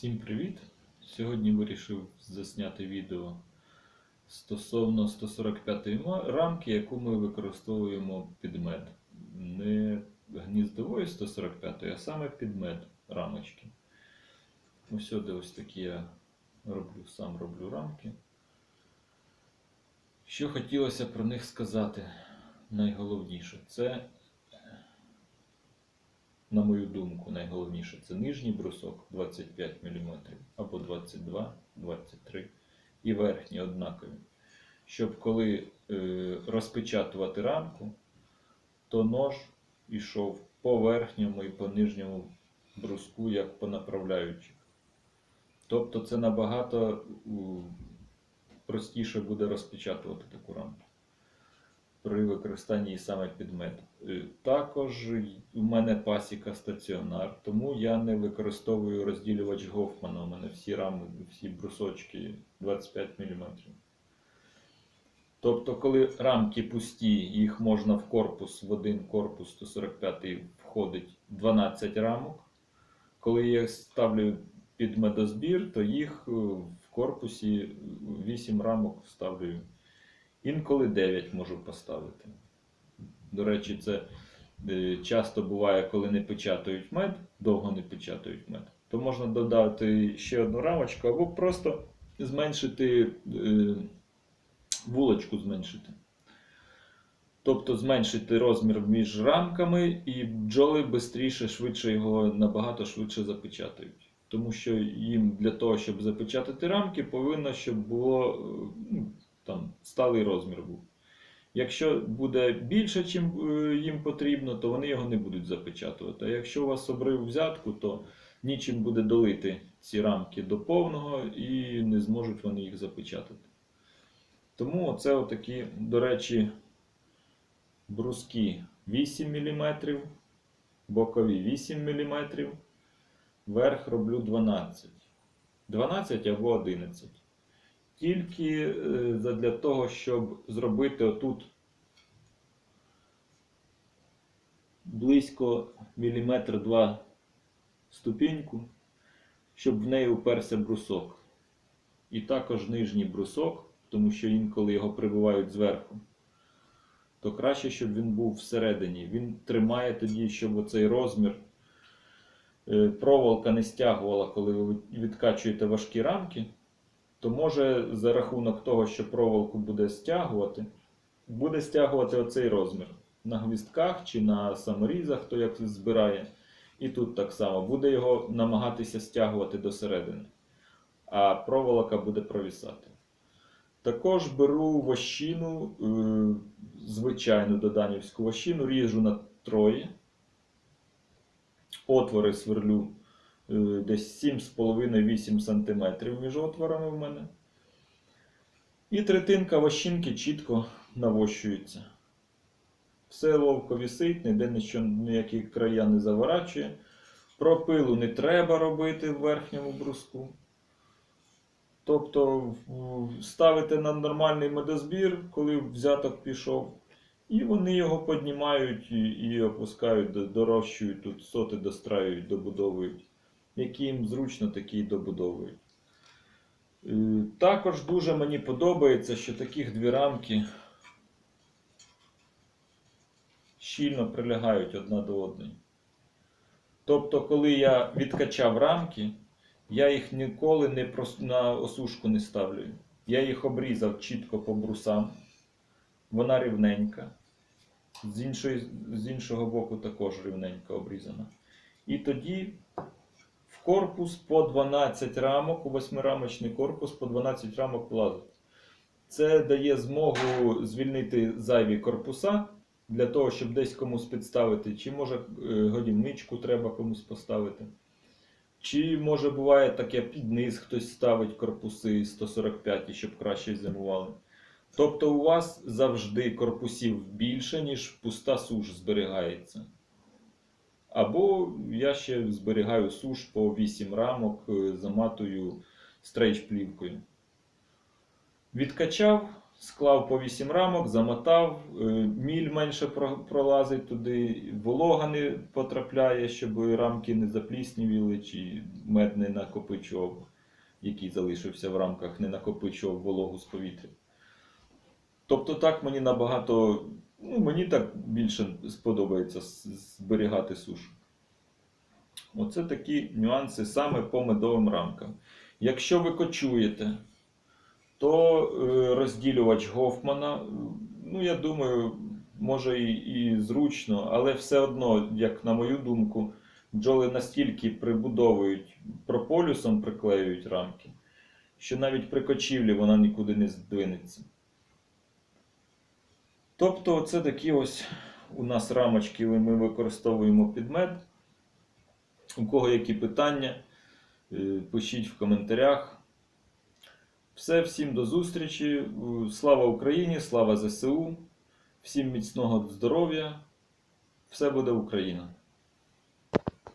Всім привіт! Сьогодні вирішив засняти відео стосовно 145-ї рамки, яку ми використовуємо під мед. Не гніздової 145-ї, а саме під мед рамочки. Ось де ось такі я роблю, сам роблю рамки. Що хотілося про них сказати найголовніше, це на мою думку, найголовніше це нижній брусок 25 мм або 22, 23 і верхній однакові. Щоб коли е, розпечатувати рамку, то нож йшов по верхньому і по нижньому бруску, як по направляючих. Тобто це набагато простіше буде розпечатувати таку рамку при використанні саме під мед. Е, Також у мене пасіка стаціонар, тому я не використовую розділювач Гофмана. У мене всі рами, всі брусочки 25 мм. Тобто, коли рамки пусті, їх можна в корпус, в один корпус 145 входить 12 рамок. Коли я ставлю під медозбір, то їх е, в корпусі 8 рамок ставлю Інколи 9 можу поставити. До речі, це е, часто буває, коли не печатають мед, довго не печатають мед, то можна додати ще одну рамочку або просто зменшити е, вулочку зменшити. Тобто зменшити розмір між рамками, і бджоли швидше, швидше його набагато швидше запечатають. Тому що їм для того, щоб запечатати рамки, повинно, щоб було е, ну, там сталий розмір був. Якщо буде більше, чим е, їм потрібно, то вони його не будуть запечатувати. А якщо у вас обрив взятку, то нічим буде долити ці рамки до повного і не зможуть вони їх запечатати. Тому це отакі, до речі, бруски 8 мм, бокові 8 мм, верх роблю 12. 12 або 11 тільки е, для того, щоб зробити отут близько міліметр два ступіньку, щоб в неї уперся брусок. І також нижній брусок, тому що інколи його прибивають зверху, то краще, щоб він був всередині. Він тримає тоді, щоб оцей розмір е, проволока не стягувала, коли ви відкачуєте важкі рамки то може за рахунок того, що проволоку буде стягувати, буде стягувати оцей розмір на гвістках чи на саморізах, хто як збирає. І тут так само буде його намагатися стягувати до середини, а проволока буде провісати. Також беру вощину, е, звичайну доданівську вощину, ріжу на троє. Отвори сверлю десь 7,5-8 см між отворами в мене. І третинка вощинки чітко навощується. Все ловко вісить, ніде нічого, ніякі края не заворачує. Пропилу не треба робити в верхньому бруску. Тобто ставите на нормальний медозбір, коли взяток пішов, і вони його піднімають і, опускають, до- дорощують тут, соти достраюють, добудовують. Які їм зручно, такі добудовують. Е, Також дуже мені подобається, що таких дві рамки щільно прилягають одна до одної. Тобто, коли я відкачав рамки, я їх ніколи не на осушку не ставлю. Я їх обрізав чітко по брусам. Вона рівненька. З, іншої, з іншого боку також рівненько обрізана. І тоді корпус по 12 рамок, у восьмирамочний корпус по 12 рамок влазить. Це дає змогу звільнити зайві корпуса для того, щоб десь комусь підставити, чи може е, годівничку треба комусь поставити. Чи може буває таке під низ хтось ставить корпуси 145, щоб краще зимували. Тобто у вас завжди корпусів більше, ніж пуста суш зберігається. Або я ще зберігаю суш по 8 рамок, е, заматую стрейч плівкою. Відкачав, склав по 8 рамок, замотав, е, міль менше пролазить туди, волога не потрапляє, щоб рамки не запліснівіли чи мед не накопичував, який залишився в рамках, не накопичував вологу з повітря. Тобто так мені набагато, ну мені так більше сподобається зберігати сушу. Оце такі нюанси саме по медовим рамкам. Якщо ви кочуєте, то е, розділювач Гофмана, е, ну я думаю, може і, і зручно, але все одно, як на мою думку, бджоли настільки прибудовують прополюсом, приклеюють рамки, що навіть при кочівлі вона нікуди не здвинеться. Тобто, це такі ось у нас рамочки ми використовуємо підмет. У кого які питання, е, пишіть в коментарях. Все, всім до зустрічі. Слава Україні, слава ЗСУ, всім міцного здоров'я. Все буде Україна!